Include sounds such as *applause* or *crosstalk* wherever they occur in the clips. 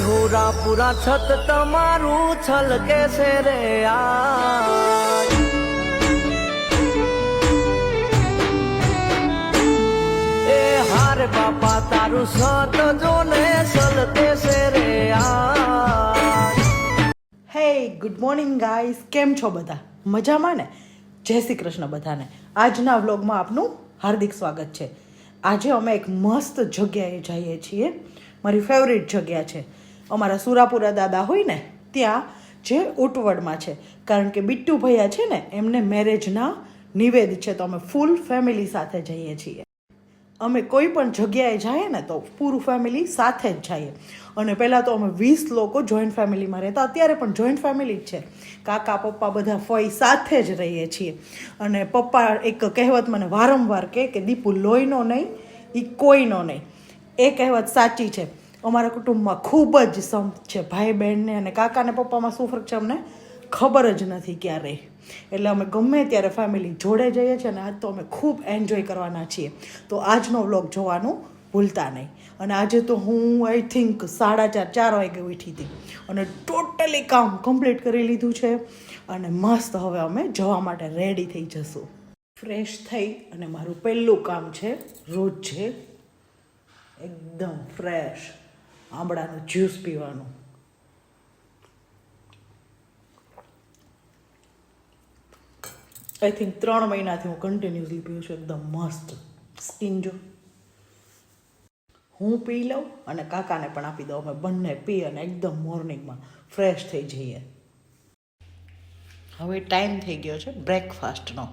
હુરા પૂરા છત તમારું છલકે છે રે આ એ હારે બાપા, તારું સત જોને સલતે છે રે હે, ગુડ મોર્નિંગ ગાઈસ. કેમ છો બધા? મજામાં ને? જય શ્રી કૃષ્ણ બધાને. આજના વ્લોગમાં આપનું હાર્દિક સ્વાગત છે. આજે અમે એક મસ્ત જગ્યાએ જઈએ છીએ. મારી ફેવરેટ જગ્યા છે. અમારા સુરાપુરા દાદા હોય ને, ત્યાં જે ઉટવડમાં છે. કારણ કે બિટ્ટુ ભૈયા છે ને, એમને મેરેજના નિવેદ છે તો અમે ફૂલ ફેમિલી સાથે જઈએ છીએ. અમે કોઈ પણ જગ્યાએ જઈએ ને તો પૂરું ફેમિલી સાથે જ જઈએ. અને પહેલાં તો અમે વીસ લોકો જોઈન્ટ ફેમિલીમાં રહેતા. અત્યારે પણ જોઈન્ટ ફેમિલી જ છે. કાકા, પપ્પા બધા ફઈ સાથે જ રહીએ છીએ. અને પપ્પા એક કહેવત મને વારંવાર કહે કે દીપુ લોહીનો નહીં એ કોઈનો નહીં. એ કહેવત સાચી છે. અમારા કુટુંબમાં ખૂબ જ સંપ છે, ભાઈ બહેનને અને કાકાને પપ્પામાં શું ફરક છે અમને ખબર જ નથી ક્યારેય એટલે અમે ગમે ત્યારે ફેમિલી જોડે જઈએ છીએ અને આજ તો અમે ખૂબ એન્જોય કરવાના છીએ. તો આજનો વ્લોગ જોવાનું ભૂલતા નહીં. અને આજે તો હું આઈ થિંક સાડા ચાર ચાર વાગે ઉઠી હતી. અને ટોટલી કામ કમ્પ્લીટ કરી લીધું છે. અને મસ્ત હવે અમે જવા માટે રેડી થઈ જશું. ફ્રેશ થઈ અને મારું પહેલું કામ છે, રોજ છે, એકદમ ફ્રેશ આંબળાનું જ્યુસ પીવાનું. આઈ થિંક ત્રણ મહિનાથી હું કન્ટિન્યુઅસલી પીવું છું, એકદમ મસ્ત. સ્કિન જો. હું પી લઉં અને કાકાને પણ આપી દઉં. અમે બંને પી અને એકદમ મોર્નિંગમાં ફ્રેશ થઈ જઈએ. હવે ટાઈમ થઈ ગયો છે બ્રેકફાસ્ટનો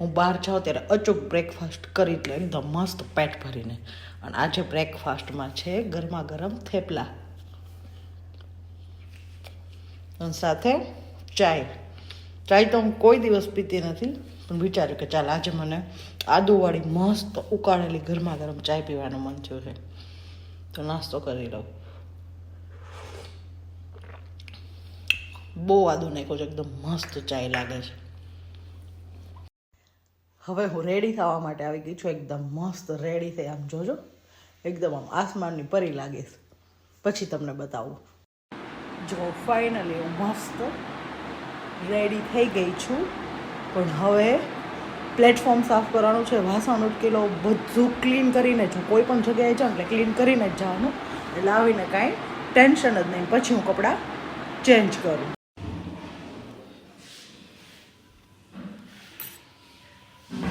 હું બહાર જાઉં ત્યારે અચૂક બ્રેકફાસ્ટ કરી એટલે એકદમ મસ્ત પેટ ભરીને. અને આજે બ્રેકફાસ્ટમાં છે ગરમા ગરમ થેપલા. અને સાથે ચાય. ચાય તો હું કોઈ દિવસ પીતી નથી, પણ વિચાર્યું કે ચાલ આજે મને આદુવાળી મસ્ત ઉકાળેલી ગરમા ગરમ ચાય પીવાનું મન થયું છે. તો નાસ્તો કરી લઉં. બહુ આદુ નાખ્યો છે, એકદમ મસ્ત ચાય લાગે છે. હવે હું રેડી થવા માટે આવી ગઈ છું. એકદમ મસ્ત રેડી થઈ. આમ જોજો. એકદમ આમ આસમાનની પરી લાગીશ પછી તમને બતાવું. જો ફાઇનલી હું મસ્ત રેડી થઈ ગઈ છું. પણ હવે પ્લેટફોર્મ સાફ કરવાનું છે. વાસણ ઉટકેલો, બધું ક્લીન કરીને જો કોઈ પણ જગ્યાએ જાઉં એટલે ક્લીન કરીને જ જવાનું. એટલે આવીને કાંઈ ટેન્શન જ નહીં. પછી હું કપડાં ચેન્જ કરું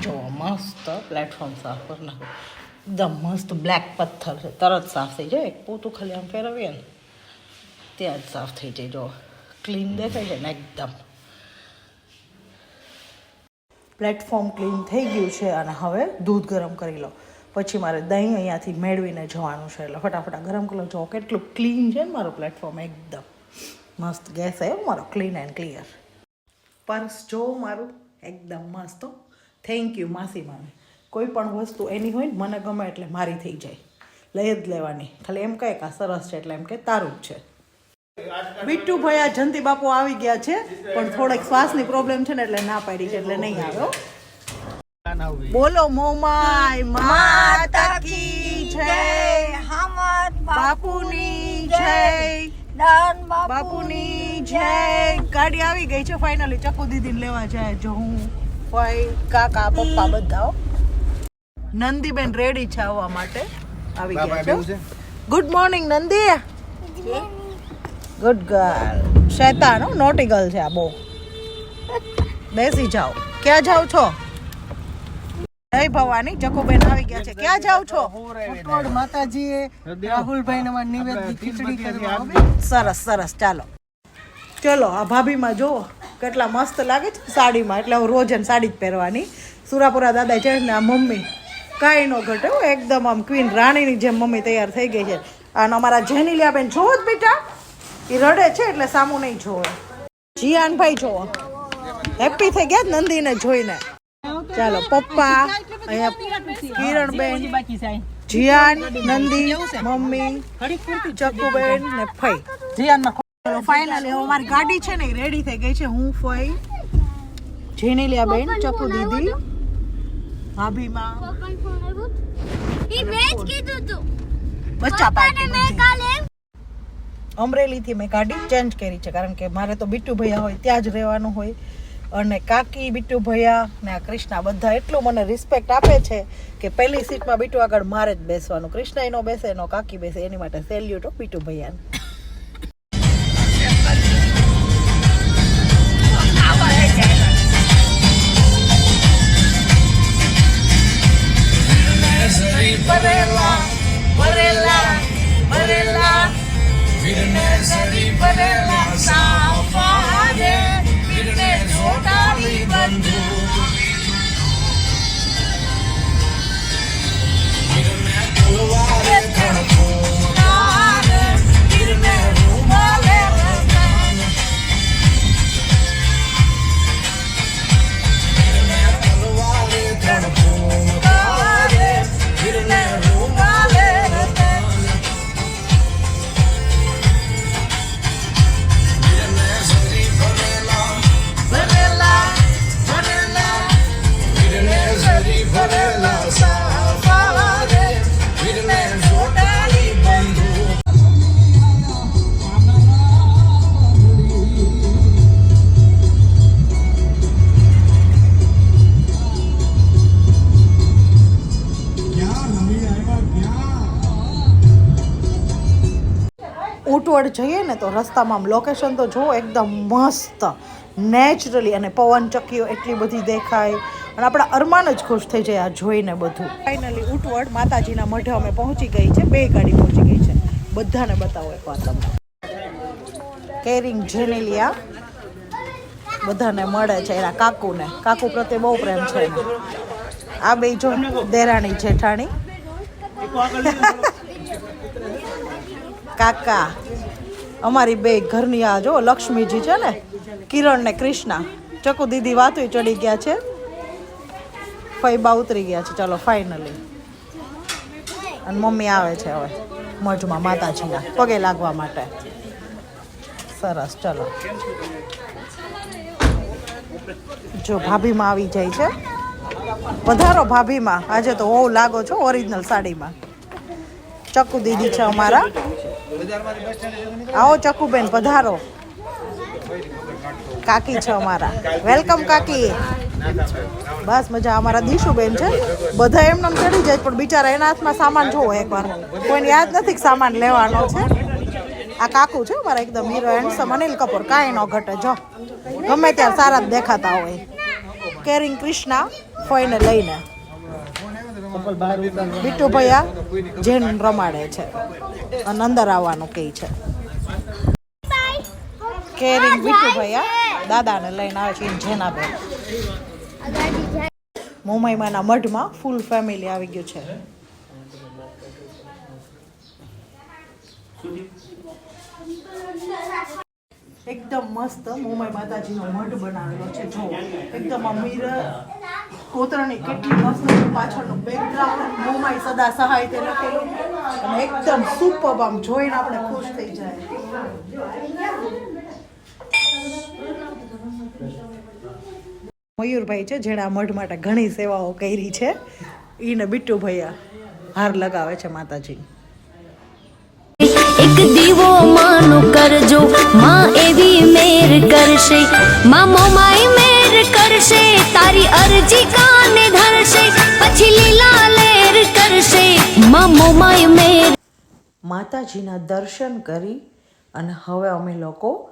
જો મસ્ત પ્લેટફોર્મ સાફ કરી નાખો. એકદમ મસ્ત બ્લેક પથ્થર છે. તરત સાફ થઈ જાય. એક પોતું ખાલી આમ ફેરવીએ ને, ત્યાં જ સાફ થઈ જાય. જો ક્લીન દેખાય છે ને એકદમ. પ્લેટફોર્મ ક્લીન થઈ ગયું છે અને હવે દૂધ ગરમ કરી લો. પછી મારે દહીં અહીંયાથી મેળવીને જવાનું છે. એટલે ફટાફટ ગરમ કરી લો. જો, કેટલું ક્લીન છે ને મારું પ્લેટફોર્મ એકદમ. મસ્ત ગેસ આવ્યો મારો ક્લીન એન્ડ ક્લિયર પર્સ જો મારું, એકદમ મસ્ત. થેન્ક યુ માસી મામી. કોઈ પણ વસ્તુ એની હોય ને, મને ગમે એટલે મારી થઈ જાય. લઈ જ લેવાની. ખાલી એમ કહે કે આ સરસ છે એટલે એમ કે તારું જ છે. બિટ્ટુ ભૈયા જંતી બાપુ આવી ગયા છે, પણ થોડેક શ્વાસની પ્રોબ્લેમ છે ને એટલે ના પાડી છે એટલે નહીં આવ્યો બોલો મોમાય માતા કી જય. બાપુની જય. બાપુની જય. ગાડી આવી ગઈ છે ફાઇનલી ચકુ દીદીને લેવા જાય જો હું. ભાઈ કાકા પપ્પા બધા હો. નંદીબેન રેડી છે આવવા માટે. આવી ગયા છે. Good morning Nandi. Good girl શેતાન હો નોટી ગર્લ છે આ બહુ. બેસી જાઓ. ક્યાં જાઓ છો? જય ભવાની ચકુબેન આવી ગયા છે. ક્યાં જાઓ છો? ઉત્તોડ માતાજીએ રાહુલભાઈ ને નિવેદની ખીચડી કરવા આવી. સરસ સરસ. ચાલો. ચલો આ ભાભીમાં જુઓ. કેટલા મસ્ત લાગે છે સાડીમાં. એટલે હું રોજ એને સાડી જ પહેરવાની. સુરાપુરા દાદા છે ને આ મમ્મી કાંઈ ન ઘટે હો, એકદમ આમ ક્વીન રાણીની જેમ મમ્મી તૈયાર થઈ ગઈ છે. અને અમારા જેનીલિયાબેન જોવો જ બેટા એ રડે છે એટલે સામું નહીં જોવો જીયાનભાઈ જોવો હેપી થઈ ગયા નંદીને જોઈને. ચાલો પપ્પા કિરણબેન જીયાન નંદી મમ્મી ચકુબેન ને ફઈ. ચલો ફાઇનલી હવે મારી ગાડી છે ને રેડી થઈ ગઈ છે હું ફઈ જેનેલિયા બેન ચપુ દીદી હાભીમાં બચ્ચા પાર્ટી મેં કાલે અમરેલીથી મેં ગાડી ચેન્જ કરી છે કારણ કે મારે તો બીટુ ભૈયા હોય ત્યાં જ રહેવાનું હોય. અને કાકી બીટુ ભૈયા ને આ કૃષ્ણા બધા એટલું મને રિસ્પેક્ટ આપે છે કે પહેલી સીટમાં બિટ્ટુ આગળ મારે જ બેસવાનું. કૃષ્ણા એનો બેસે એનો કાકી બેસે એની માટે સેલ્યુટ હો બીટુ ભૈયાને ઊંટવડ જઈએ ને તો રસ્તામાં આમ લોકેશન તો જુઓ એકદમ મસ્ત નેચરલી અને પવન ચક્કીઓ એટલી બધી દેખાય. અને આપણા અરમાન જ ખુશ થઈ જાય આ જોઈને બધું. ફાઇનલી ઊંટવડ માતાજીના મઢે અમે પહોંચી ગઈ છે બે ગાડી પહોંચી ગઈ છે. બધાને બતાવો એકવાર તમને. કેરિંગ જેનેલિયા બધાને મળે છે એના કાકુને. કાકુ પ્રત્યે બહુ પ્રેમ છે આ બે જો દેરાણી જેઠાણી. કાકા. અમારી બે ઘરની આ જો લક્ષ્મીજી છે ને, કિરણ ને કૃષ્ણા. ચકુ દીદી વાતો ચડી ગયા છે. ફઈબા ઉતરી ગયા છે. ચાલો ફાઇનલી અને મમ્મી આવે છે હવે, મોજમાં માતાજીના, પગે લાગવા માટે. સરસ, ચલો. જો ભાભીમાં આવી જાય છે. વધારો ભાભીમાં. આજે તો બહુ લાગો છો ઓરિજિનલ સાડીમાં. ચકુ દીદી છે અમારા. આવો ચકુબેન, પધારો. કાકી છે અમારા. વેલકમ કાકી. બસ મજા, અમારા દીશુબેન છે. બધા એમને ચડી જાય, પણ બિચારા એના હાથમાં સામાન જોવો એકવાર. કોઈને યાદ નથી કે સામાન લેવાનો છે. આ કાકુ છે મારા એકદમ હીરો હેન્ડસમ અનિલ કપૂર. કાંઈ ન ઘટે, જો. ગમે ત્યારે સારા જ દેખાતા હોય. કેરિંગ ક્રિષ્ના ફોઈને લઈને. બીટુ ભૈયા જેન રમાડે છે. અને અંદર આવવાનું કહે છે. કેરિંગ બીટુ ભૈયા દાદાને લઈને આવે છે જેનાબેન મુંબઈમાંના મઢમાં ફૂલ ફેમિલી આવી ગયું છે. એકદમ મસ્ત મોમાઈ માતાજીનો મઢ બનાવેલો છે. જો, એકદમ આ મિરર કોતરણી કેટલી મસ્ત પાછળનું બેકગ્રાઉન્ડ મોમાઈ સદા સહાય તે લખેલું. અને એકદમ સુપર આમ જોઈને આપણે ખુશ થઈ જાય. મયુરભાઈ છે, જેણે આ મઢ માટે ઘણી સેવાઓ કરી છે. એને બિટ્ટુ ભૈયા હાર લગાવે છે માતાજી. માનું કરજો. માં એવી મેર કરશે. માં મોમાઈ મેર કરશે. તારી અરજી કાને ધરશે? પછી લીલા લેર કરશે. માં મોમાઈ મેર માતાજીના દર્શન કરી અને હવે અમે લોકો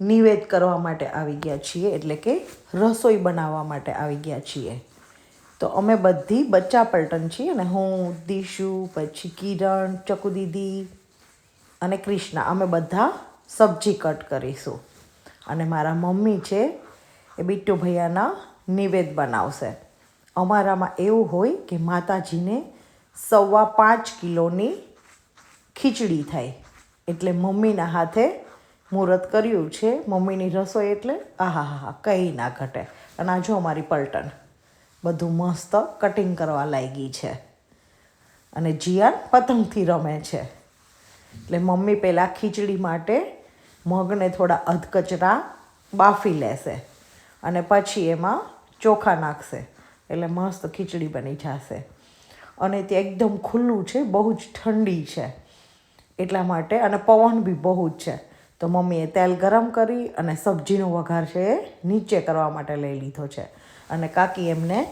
નિવેદ કરવા માટે આવી ગયા છીએ. એટલે કે રસોઈ બનાવવા માટે આવી ગયા છીએ. તો અમે બધી બચ્ચા પલટન છીએ ને હું, દીશુ, પછી કિરણ ચકુ દીદી અને ક્રિષ્ના અમે બધા સબ્જી કટ કરીશું. અને મારા મમ્મી છે એ બિટ્ટુ ભૈયાના નિવેદ બનાવશે. અમારામાં એવું હોય કે માતાજીને સવા પાંચ કિલોની ખીચડી થાય. એટલે મમ્મીના હાથે મુહૂર્ત કર્યું છે. મમ્મીની રસોઈ એટલે આહા હા હા કંઈ ના ઘટે. અને આ જો અમારી પલટન. બધું મસ્ત કટિંગ કરવા લાગી છે. અને જીયાન પતંગથી રમે છે. એટલે મમ્મી પહેલાં ખીચડી માટે મગને થોડા અધકચરા બાફી લેશે અને પછી એમાં ચોખા નાખશે. એટલે મસ્ત ખીચડી બની જશે. અને તે એકદમ ખુલ્લું છે, બહુ જ ઠંડી છે. એટલા માટે અને પવન બી બહુ જ છે. તો મમ્મીએ તેલ ગરમ કરી અને સબ્જીનો વઘાર છે એ નીચે કરવા માટે લઈ લીધો છે. અને કાકી એમને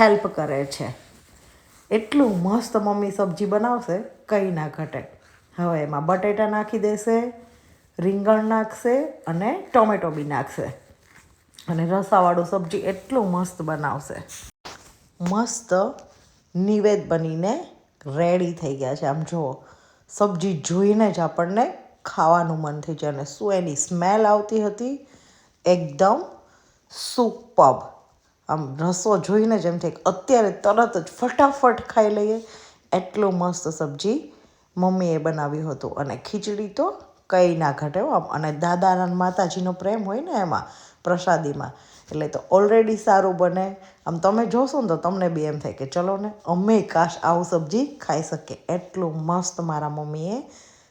હેલ્પ કરે છે. એટલું મસ્ત મમ્મી સબ્જી બનાવશે, કંઈ ના ઘટે. હવે એમાં બટેટા નાખી દેશે, રીંગણ નાખશે અને ટોમેટો બી નાખશે. અને રસાવાળું સબ્જી એટલું મસ્ત બનાવશે. મસ્ત નિવેદ બનીને રેડી થઈ ગયા છે. આમ જુઓ, સબ્જી જોઈને જ આપણને ખાવાનું મન થઈ જાય અને શું એની સ્મેલ આવતી હતી? એકદમ સુપબ આમ રસો જોઈને જ એમ થાય અત્યારે તરત જ ફટાફટ ખાઈ લઈએ. એટલું મસ્ત સબ્જી મમ્મીએ બનાવ્યું હતું અને ખીચડી તો કંઈ ના ઘટે આમ અને દાદા માતાજીનો પ્રેમ હોય ને એમાં, પ્રસાદીમાં. એટલે તો ઓલરેડી સારું બને. આમ તમે જોશો ને તો તમને બી એમ થાય કે ચલો ને, અમે કાશ આવું સબ્જી ખાઈ શકીએ. એટલું મસ્ત મારા મમ્મીએ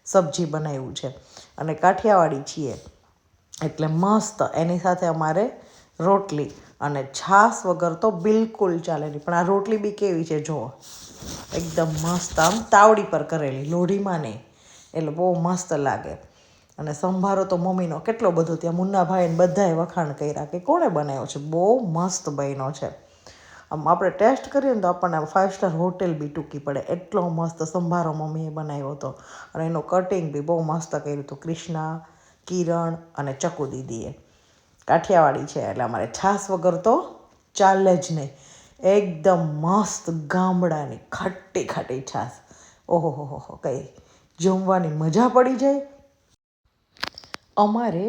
સબ્જી બનાવ્યું છે. અને કાઠિયાવાડી છીએ. એટલે મસ્ત. એની સાથે અમારે રોટલી અને છાશ વગર તો બિલકુલ ચાલે નહીં. પણ આ રોટલી બી કેવી છે, જુઓ. એકદમ મસ્ત, આમ તાવડી પર કરેલી, લોઢીમાં નહીં. એટલે બહુ મસ્ત લાગે. અને સંભારો તો મમ્મીનો કેટલો બધો, ત્યાં મુન્નાભાઈને બધાએ વખાણ કર્યા કે કોણે બનાવ્યો છે? બહુ મસ્ત બન્યો છે. આમ આપણે ટેસ્ટ કરીએ ને તો આપણને ફાઇવ સ્ટાર હોટેલ બી ટૂંકી પડે. એટલો મસ્ત સંભારો મમ્મીએ બનાવ્યો હતો. અને એનું કટિંગ બી બહુ મસ્ત કર્યું હતું. ક્રિષ્ના કિરણ અને ચકુ દીદીએ કાઠિયાવાડી છે એટલે અમારે છાશ વગર તો ચાલે જ નહીં. એકદમ મસ્ત ગામડાની ખાટી ખાટી છાશ ઓહો, હો હો કંઈ જમવાની મજા પડી જાય. અમારે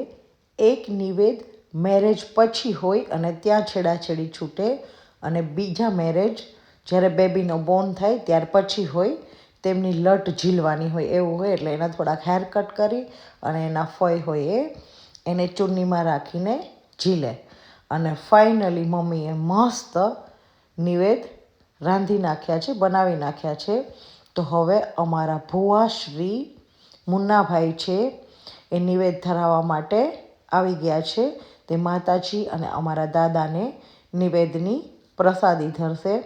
એક નિવેદ મેરેજ પછી હોય અને ત્યાં છેડાછેડી છૂટે અને બીજા મેરેજ જ્યારે બેબીનો બોર્ન થાય ત્યાર પછી હોય તેમની લટ ઝીલવાની હોય એવું હોય એટલે એના થોડાક હેર કટ કરી અને એના ફય હોય એ એને ચૂંટણીમાં રાખીને ઝીલે. અને ફાઇનલી મમ્મીએ મસ્ત નિવેદ રાંધી નાખ્યા છે, બનાવી નાખ્યા છે. તો હવે અમારા ભુવા શ્રી મુન્નાભાઈ છે, એ નિવેદ ધરાવવા માટે આવી ગયા છે. તે માતાજી અને અમારા દાદાને નિવેદની પ્રસાદી ધરશે.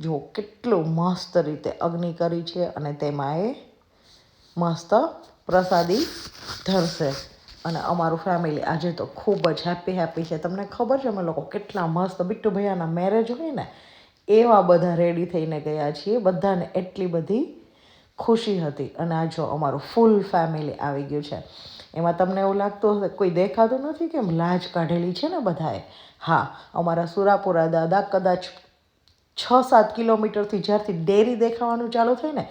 જો કેટલું મસ્ત રીતે અગ્નિ કરી છે અને તેમાં એ મસ્ત પ્રસાદી ધરશે. અને અમારું ફેમિલી આજે તો ખૂબ જ હેપી હેપી છે. તમને ખબર છે, અમે લોકો કેટલા મસ્ત બિટ્ટુ ભૈયાના મેરેજ હોય ને, એવા બધા રેડી થઈને ગયા છીએ. બધાને એટલી બધી ખુશી હતી અને આ જો અમારું ફૂલ ફેમિલી આવી ગયું છે. એમાં તમને એવું લાગતું હશે, કોઈ દેખાતું નથી કેમ? લાજ કાઢેલી છે ને બધાએ? હા, અમારા સુરાપુરા દાદા કદાચ છ સાત કિલોમીટરથી જ્યારથી ડેરી દેખાવાનું ચાલુ થાય ને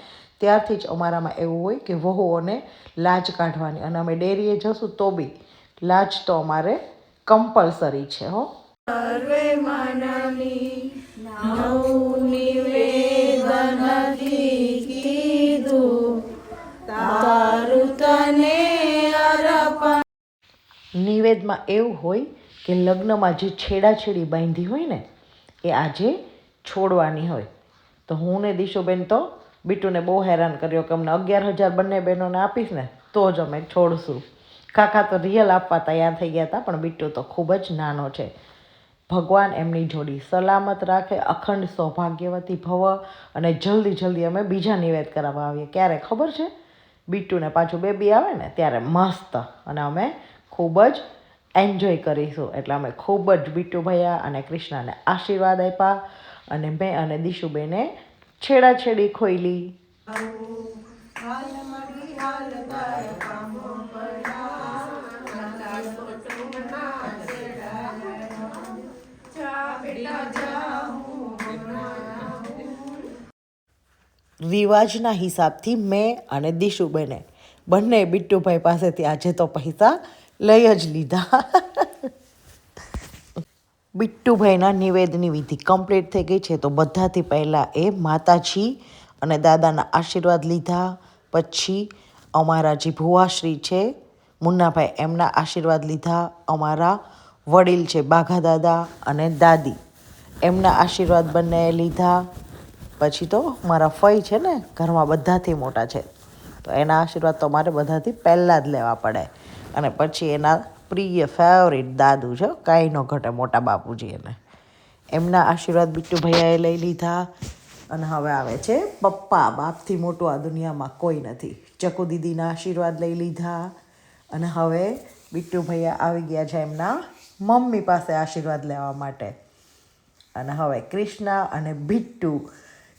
ત્યારથી જ અમારામાં એવું હોય કે વહુઓને લાજ કાઢવાની અને અમે ડેરીએ જશું તો બી લાજ તો અમારે કમ્પલસરી છે હો. નિવેદમાં એવું હોય કે લગ્નમાં જે છેડાછેડી બાંધી હોય ને એ આજે છોડવાની હોય. તો હું ને દિશુબેન તો બીટુને બહુ હેરાન કર્યો કે અમને અગિયાર હજાર બંને બહેનોને આપીશ ને, તો જ અમે છોડશું. કાકા તો રિયલ આપવા તૈયાર થઈ ગયા હતા, પણ બીટુ તો ખૂબ જ નાનો છે. ભગવાન એમની જોડી સલામત રાખે, અખંડ સૌભાગ્યવતી ભવ અને જલ્દી જલ્દી અમે બીજા નિવેદ કરાવવા આવીએ. ક્યારે ખબર છે? બીટુને પાછું બેબી આવે ને, ત્યારે મસ્ત અને અમે ખૂબ જ એન્જોય કરીશું. એટલે અમે ખૂબ જ બીટુ ભૈયા અને કૃષ્ણને આશીર્વાદ આપ્યા અને મેં અને દિશુબેને છેડાછેડી ખોઈલી રિવાજના હિસાબથી મેં અને દિશુબેને બંને બિટ્ટુભાઈ પાસેથી આજે તો પૈસા લઈ જ લીધા. બિટ્ટુભાઈના નિવેદની વિધિ કમ્પ્લીટ થઈ ગઈ છે. તો બધાથી પહેલાં એ માતાજી અને દાદાના આશીર્વાદ લીધા. પછી અમારા જે ભુવાશ્રી છે, મુન્નાભાઈ, એમના આશીર્વાદ લીધા. અમારા વડીલ છે, બાઘા દાદા અને દાદી, એમના આશીર્વાદ બંને લીધા. પછી તો મારા ફઈ છે ને, ઘરમાં બધાથી મોટા છે. તો એના આશીર્વાદ તો મારે બધાથી પહેલાં જ લેવા પડે. અને પછી એના પ્રિય ફેવરિટ દાદુ છે કાંઈ ન ઘટે મોટા બાપુજી એને. એમના આશીર્વાદ બિટ્ટુ ભૈયાએ લઈ લીધા અને હવે આવે છે પપ્પા, બાપથી મોટું આ દુનિયામાં કોઈ નથી. ચકુ દીદીના આશીર્વાદ લઈ લીધા અને હવે બિટ્ટુ ભૈયા આવી ગયા છે એમના મમ્મી પાસે આશીર્વાદ લેવા માટે. અને હવે ક્રિષ્ના અને બિટ્ટુ,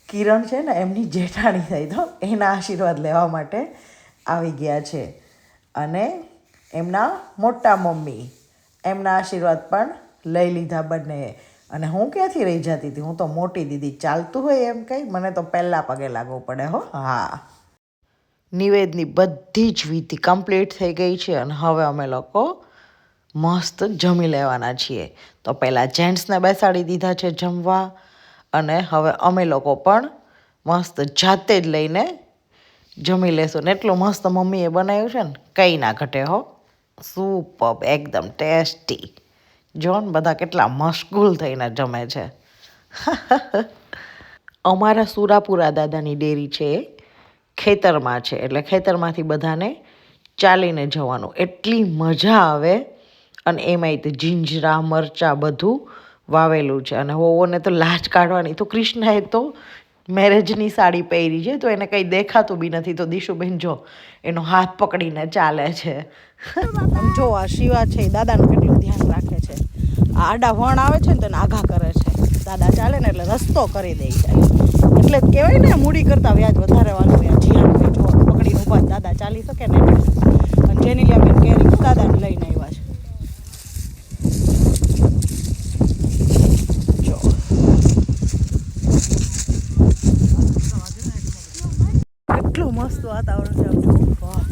કિરણ છે ને, એમની જેઠાણી થઈ તો એના આશીર્વાદ લેવા માટે આવી ગયા છે. અને એમના મોટા મમ્મી, એમના આશીર્વાદ પણ લઈ લીધા બંને અને હું ક્યાંથી રહી જતી હતી? હું તો મોટી દીદી, ચાલતું હોય એમ કંઈ? મને તો પહેલાં પગે લાગવું પડે હો. હા. નિવેદની બધી જ વિધિ કમ્પ્લીટ થઈ ગઈ છે અને હવે અમે લોકો મસ્ત જમી લેવાના છીએ. તો પહેલાં જેન્ટ્સને બેસાડી દીધા છે જમવા અને હવે અમે લોકો પણ મસ્ત જાતે જ લઈને જમી લેશું. ને એટલું મસ્ત મમ્મીએ બનાવ્યું છે ને, કંઈ ના ઘટે હો. સુપર, એકદમ ટેસ્ટી. જોન, બધા કેટલા મશગુલ થઈને જમે છે. *laughs* અમારા સુરાપુરા દાદાની ડેરી છે, ખેતરમાં છે, એટલે ખેતરમાંથી બધાને ચાલીને જવાનું. એટલી મજા આવે અને એમાંય તે જીંજરા, મરચાં બધું વાવેલું છે. અને હોવોને તો લાજ કાઢવાની. તો કૃષ્ણએ તો મેરેજની સાડી પહેરી છે, તો એને કંઈ દેખાતું બી નથી. તો દીશુબેન, જો, એનો હાથ પકડીને ચાલે છે. જો, આ શિવા છે દાદાનું કેટલું ધ્યાન રાખે છે. આડા વણ આવે છે ને તેને આઘા કરે છે. દાદા ચાલે ને, એટલે રસ્તો કરી દે છે એટલે કહેવાય ને મૂડી કરતાં વ્યાજ વધારે વાળું વ્યાજ જો પકડીને ઊભા દાદા ચાલી શકે ને. અને જેની લે બેન કેરી દાદાને લઈને આવ્યા છે જો કેટલું મસ્ત વાતાવરણ છે આમ જો વાહ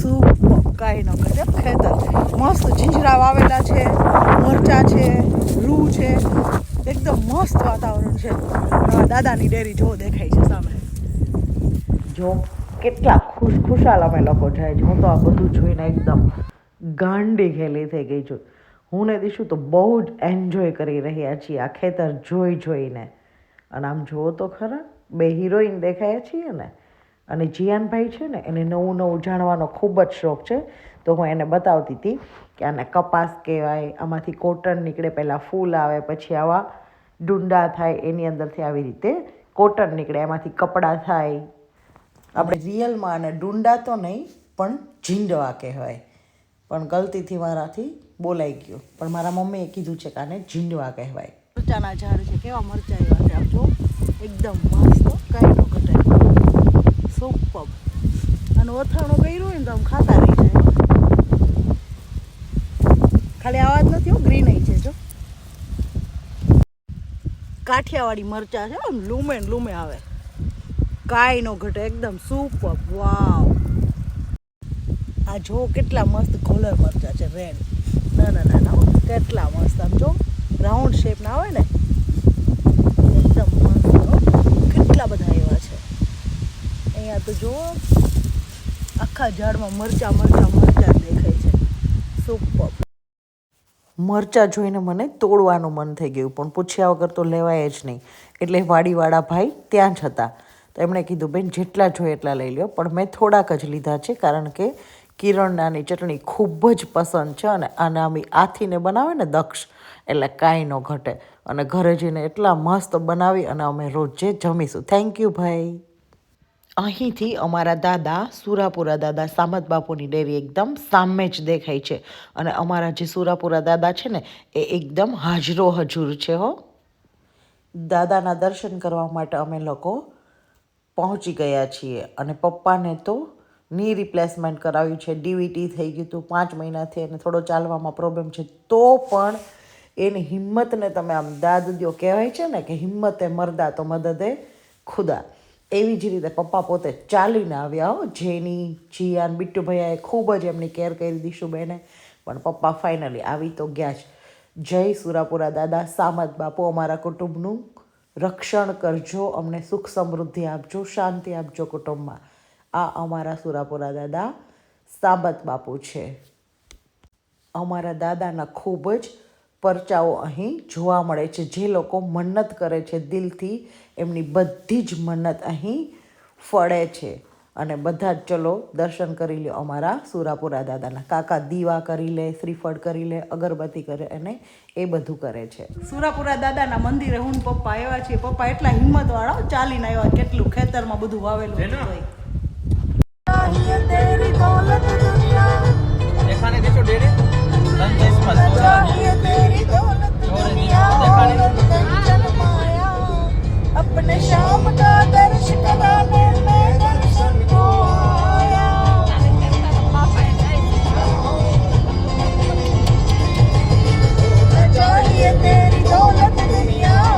સુપર કાંઈ ન કરે ખેતર મસ્ત જીંજરા વાવેલા છે મરચા છે રૂ છે એકદમ મસ્ત વાતાવરણ છે આ દાદાની ડેરી જો દેખાય છે સામે. જો કેટલા ખુશ ખુશાલ અમે લોકો જાય છે. હું તો આ બધું જોઈને એકદમ ગાંડી ખેલી થઈ ગઈ છું. હું ને દીશું તો બહુ જ એન્જોય કરી રહ્યા છીએ આ ખેતર જોઈ જોઈને. અને આમ જુઓ તો ખરા, બે હિરોઈન દેખાયા છીએ ને. અને જીયાનભાઈ છે ને, એને નવું નવું જાણવાનો ખૂબ જ શોખ છે. તો હું એને બતાવતી હતી કે આને કપાસ કહેવાય, આમાંથી કોટન નીકળે, પહેલાં ફૂલ આવે, પછી આવા ડુંડા થાય એની અંદરથી આવી રીતે કોટન નીકળે એમાંથી કપડાં થાય. આપણે રિયલમાં અને ડુંડા તો નહીં પણ ઝીંડવા કહેવાય. પણ ગલતીથી મારાથી બોલાઈ ગયું. પણ મારા મમ્મીએ કીધું છે કે આને ઝીંડવા કહેવાય. મરચાના ઝાડ છે કેવા મરચા એવા છે આમ જો. એકદમ મસ્ત કાંઈ ન ઘટે સુપર અને અથાણું કર્યું હોય ને તો આમ ખાતા રહી જાય. ખાલી આવાજ નથી હો ગ્રીન છે જો કાઠિયાવાડી મરચા છે આમ લૂમે લૂમે આવે. કાંઈ નો ઘટે, એકદમ સુપર વાવ આ જો કેટલા મસ્ત કલર મરચા છે રેડ ના ના ના ના કેટલા મસ્ત. આમ જો રાઉન્ડ શેપના આવે ને, એકદમ મસ્ત કેટલા બધા એવા છે. અહીંયા તો જો, આખા ઝાડમાં મરચા મરચા મરચા દેખાય છે. સુપર મરચાં જોઈને મને તોડવાનું મન થઈ ગયું, પણ પૂછ્યા વગર તો લેવાય જ નહીં. એટલે વાડીવાળા ભાઈ ત્યાં જ હતા. તો એમણે કીધું, બેન, જેટલા જોઈએ એટલા લઈ લ્યો. પણ મેં થોડાક જ લીધા છે, કારણ કે કિરણનાની ચટણી ખૂબ જ પસંદ છે અને આને આમી આથીને બનાવે ને દક્ષ, એટલે કાંઈ ન ઘટે. અને ઘરે જઈને એટલા મસ્ત બનાવી અને અમે રોજે જમીશું. થેન્ક યુ ભાઈ. અહીંથી અમારા દાદા, સુરાપુરા દાદા, સામત બાપુની ડેરી એકદમ સામે જ દેખાય છે. અને અમારા જે સુરાપુરા દાદા છે ને, એ એકદમ હાજરો હજુર છે હો. દાદાના દર્શન કરવા માટે અમે લોકો પહોંચી ગયા છીએ. અને પપ્પાને તો ની રિપ્લેસમેન્ટ કરાવ્યું છે. ડીવીટી થઈ ગયું હતું પાંચ મહિનાથી એને થોડો ચાલવામાં પ્રોબ્લેમ છે. તો પણ એની હિંમતને તમે આમ દાદ દ્યો. કહેવાય છે ને કે હિંમતે મરદા તો મદદે ખુદા. એવી જ રીતે પપ્પા પોતે ચાલીને આવ્યા હો. જેની, જીયાન બિટ્ટુભાઈએ ખૂબ જ એમની કેર કરી દીશુબેને પણ પપ્પા ફાઇનલી આવી તો ગયા જ. જય સુરાપુરા દાદા સામત બાપુ અમારા કુટુંબનું. રક્ષણ કરજો, અમને સુખ સમૃદ્ધિ આપજો, શાંતિ આપજો કુટુંબમાં. આ અમારા સુરાપુરા દાદા, સાબત બાપુ છે. અમારા દાદાના ખૂબ જ પરચાઓ અહીં જોવા મળે છે. જે લોકો મન્નત કરે છે દિલથી એમની બધી જ મન્નત અહીં ફળે છે. અને બધા જ ચલો દર્શન કરી લ્યો અમારા સુરાપુરા દાદાના. કાકા દીવા કરી લે શ્રીફળ કરી લે અગરબત્તી કરે અને એ બધું કરે છે. સુરાપુરા દાદાના મંદિરે હું પપ્પા એવા છે પપ્પા એટલા હિંમતવાળા ચાલીને આવ્યા. કેટલું ખેતરમાં બધું વાવેલું હોય. अपने शाम का दर्श कराने में दर्शन को आया चाहिए तेरी दौलत दुनिया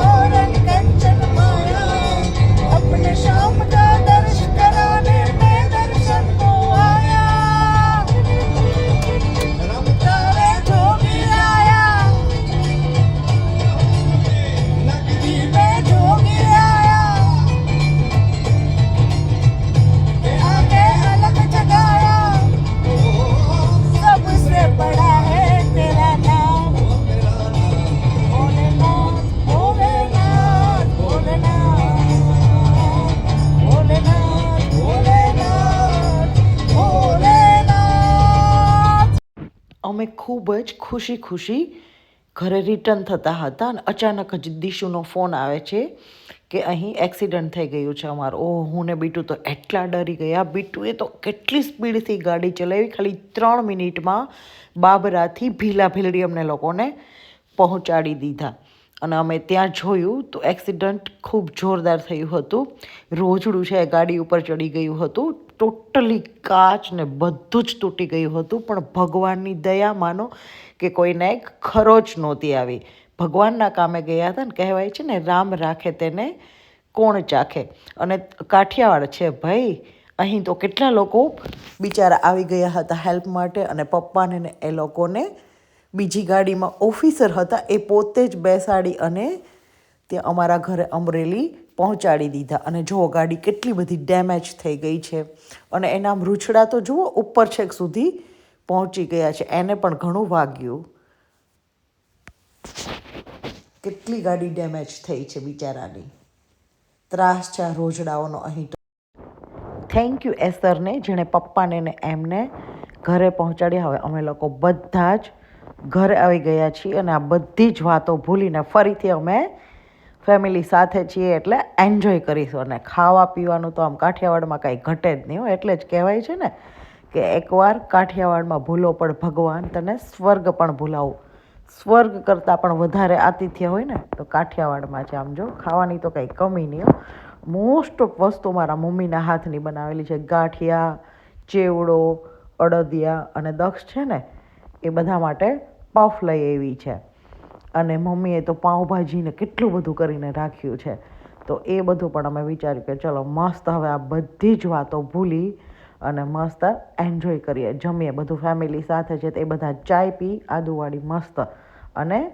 ખુશી ખુશી ઘરે રિટર્ન થતા હતા અને અચાનક જ દીશુનો ફોન આવે છે કે અહીં એક્સિડન્ટ થઈ ગયું છે અમારું. ઓહ, હું ને બીટુ તો એટલા ડરી ગયા. બીટુએ તો કેટલી સ્પીડથી ગાડી ચલાવી. ખાલી ત્રણ મિનિટમાં બાબરાથી ભીલા ભીલડી અમને લોકોને પહોંચાડી દીધા. અને અમે ત્યાં જોયું તો એક્સિડન્ટ ખૂબ જોરદાર થયું હતું. રોજડું છે ગાડી ઉપર ચડી ગયું હતું. ટોટલી કાચ ને બધું જ તૂટી ગયું હતું. પણ ભગવાનની દયા માનો કે કોઈને એક જ નહોતી આવી. ભગવાનના કામે ગયા હતા ને કહેવાય છે ને, રામ રાખે તેને કોણ ચાખે? અને કાઠિયાવાડ છે ભાઈ, અહીં તો કેટલા લોકો બિચારા આવી ગયા હતા હેલ્પ માટે અને પપ્પાને એ લોકોને બીજી ગાડીમાં ઓફિસર હતા, એ પોતે જ બેસાડી અને ત્યાં અમારા ઘરે અમરેલી પહોંચાડી દીધા. અને જુઓ, ગાડી કેટલી બધી ડેમેજ થઈ ગઈ છે. અને એના મૃછડા તો જુઓ, ઉપર છેક સુધી પહોંચી ગયા છે. એને પણ ઘણું વાગ્યું. કેટલી ગાડી ડેમેજ થઈ છે બિચારાની. ત્રાસ છે આ રોજડાઓનો અહીં તો. થેન્ક યુ એસરને જેણે પપ્પાને ને એમને ઘરે પહોંચાડ્યા. હવે અમે લોકો બધા જ ઘરે આવી ગયા છીએ અને આ બધી જ વાતો ભૂલીને ફરીથી અમે ફેમિલી સાથે છીએ એટલે એન્જોય કરીશું. અને ખાવા પીવાનું તો આમ કાઠિયાવાડમાં કાંઈ ઘટે જ નહીં હો, એટલે જ કહેવાય છે ને કે એકવાર કાઠિયાવાડમાં ભૂલો પણ ભગવાન તને સ્વર્ગ પણ ભૂલાવું. સ્વર્ગ કરતાં પણ વધારે આતિથ્ય હોય ને, તો કાઠિયાવાડમાં છે. આમ જો, ખાવાની તો કંઈ કમી નહીં મોસ્ટ ઓફ વસ્તુ મારા મમ્મીના હાથની બનાવેલી છે. ગાંઠિયા, ચેવડો, અડદિયા અને દક્ષ છે ને એ બધા માટે પફ લઈ આવી છે. અને મમ્મીએ તો પાઉંભાજીને કેટલું બધું કરીને રાખ્યું છે. તો એ બધું પણ અમે વિચાર્યું કે ચલો મસ્ત હવે આ બધી જ વાતો ભૂલી અને મસ્ત એન્જોય કરીએ. જમીએ બધું ફેમિલી સાથે છે તે બધા ચાય પી આદુવાળી મસ્ત અને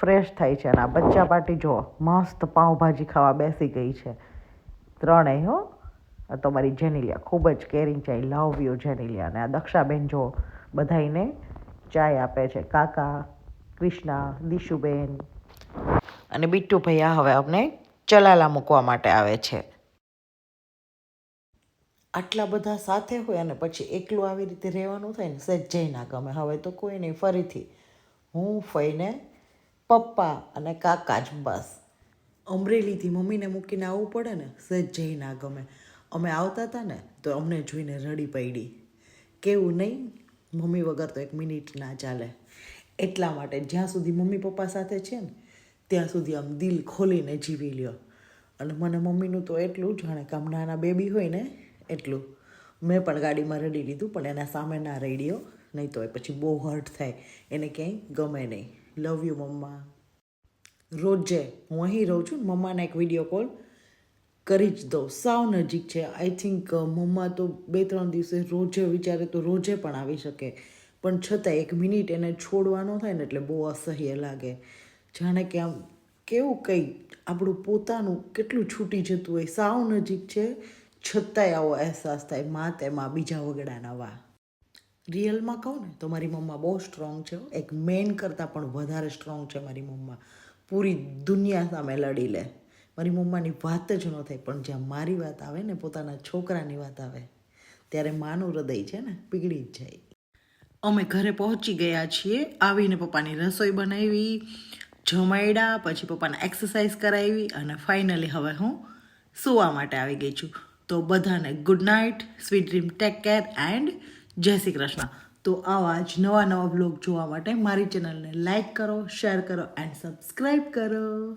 ફ્રેશ થાય છે. અને આ બચ્ચા પાર્ટી જો મસ્ત પાઉંભાજી ખાવા બેસી ગઈ છે. ત્રણેય હો. આ તો જેનિલિયા ખૂબ જ કેરિંગ છે. I love you Genelia. અને આ દક્ષાબેન જો બધાઈને ચાય આપે છે. કાકા ક્રિષ્ના દિશુબેન. અને બિટ્ટુ ભૈયા હવે અમને ચલાલા મૂકવા માટે આવે છે. આટલા બધા સાથે હોય અને પછી એકલું આવી રીતે રહેવાનું થાય ને સહેજ જઈ ના ગમે. હવે તો કોઈ નહીં, ફરીથી હું, ફઈને, પપ્પા અને કાકા જ બસ. અમરેલીથી મમ્મીને મૂકીને આવવું પડે ને સહેજ જઈ ના ગમે. અમે આવતા હતા ને, તો અમને જોઈને રડી પડી. કેવું નહીં? મમ્મી વગર તો એક મિનિટ ના ચાલે. એટલા માટે જ્યાં સુધી મમ્મી પપ્પા સાથે છે ને, ત્યાં સુધી આમ દિલ ખોલીને જીવી લ્યો. અને મને મમ્મીનું તો એટલું જાણે કે આમ નાના બેબી હોય ને, એટલું. મેં પણ ગાડીમાં રડી લીધું, પણ એના સામે ના રેડિયો નહીં તો પછી બહુ હર્ટ થાય. એને ક્યાંય ગમે નહીં. લવ યુ મમ્મા રોજે હું અહીં રહું છું મમ્માને એક વીડિયો કોલ કરી જ દઉં. સાવ નજીક છે. આઈ થિંક મમ્મા તો બે ત્રણ દિવસે રોજે વિચારે તો રોજે પણ આવી શકે. પણ છતાં એક મિનિટ એને છોડવાનો થાય ને એટલે બહુ અસહ્ય લાગે. જાણે કે આમ કેવું કંઈ આપણું પોતાનું કેટલું છૂટી જતું હોય. સાવ નજીક છે. છતાંય આવો અહેસાસ થાય. માં તેમાં બીજા વગડાના વા રિયલમાં કહું ને, તો મારી મમ્મા બહુ સ્ટ્રોંગ છે એક મેન કરતાં પણ વધારે સ્ટ્રોંગ છે મારી મમ્મા. પૂરી દુનિયા સામે લડી લે. મારી મમ્માની વાત જ ન થાય, પણ જ્યાં મારી વાત આવે ને, પોતાના છોકરાની વાત આવે, ત્યારે માનું હૃદય છે ને, પીગળી જ જાય. અમે ઘરે પહોંચી ગયા છીએ, આવીને પપ્પાની રસોઈ બનાવી જમાડ્યા પછી પપ્પાને એક્સરસાઇઝ કરાવી અને ફાઇનલી હવે હું સૂવા માટે આવી ગઈ છું. તો બધાને good night sweet dream take care and Jai Shri Krishna. તો આવા જ નવા નવા બ્લોગ જોવા માટે મારી ચેનલને લાઇક કરો શેર કરો એન્ડ સબસ્ક્રાઈબ કરો.